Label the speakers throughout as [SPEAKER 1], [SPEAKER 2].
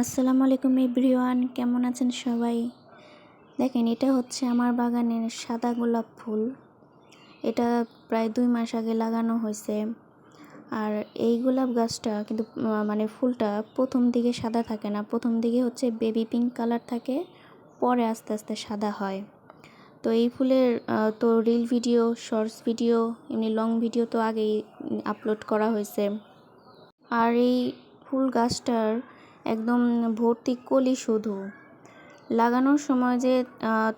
[SPEAKER 1] আসসালামু আলাইকুম এভরিওয়ান, কেমন আছেন সবাই? দেখেন, এটা হচ্ছে আমার বাগানের সাদা গোলাপ ফুল। এটা প্রায় দুই মাস আগে লাগানো হয়েছে। আর এই গোলাপ গাছটা কিন্তু মানে ফুলটা প্রথম দিকে সাদা থাকে না। প্রথম দিকে হচ্ছে বেবি পিঙ্ক কালার থাকে, পরে আস্তে আস্তে সাদা হয়। তো এই ফুলের তো রিল ভিডিও, শর্টস ভিডিও, এমনি লং ভিডিও তো আগেই আপলোড করা হয়েছে। আর এই ফুল গাছটার একদম ভর্তি কলি শুধু। লাগানোর সময় যে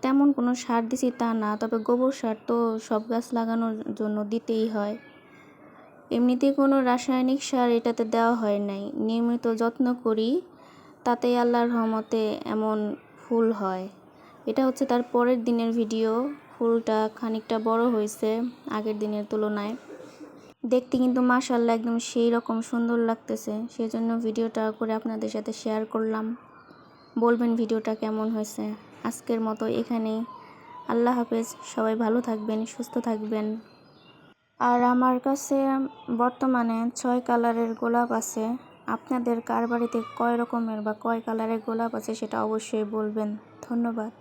[SPEAKER 1] তেমন কোনো সার দিছি তা না, তবে গোবর সার তো সব গাছ লাগানোর জন্য দিতেই হয়। এমনিতে কোনো রাসায়নিক সার এটাতে দেওয়া হয় নাই। নিয়মিত যত্ন করি, তাতেই আল্লাহর রহমতে এমন ফুল হয়। এটা হচ্ছে তার পরের দিনের ভিডিও। ফুলটা খানিকটা বড় হয়েছে আগের দিনের তুলনায়। দেখতে কিন্তু মাশাল্লাহ একদম সেই রকম সুন্দর লাগতেছে। সেই জন্য ভিডিওটা করে আপনাদের সাথে শেয়ার করলাম। বলবেন ভিডিওটা কেমন হয়েছে? আজকের মতো এখানেই। আল্লাহ হাফেজ, সবাই ভালো থাকবেন, সুস্থ থাকবেন। আর আমার কাছে বর্তমানে ছয় কালারের গোলাপ আছে। আপনাদের কার বাড়িতে কয় রকমের বা কয় কালারের গোলাপ আছে সেটা অবশ্যই বলবেন। ধন্যবাদ।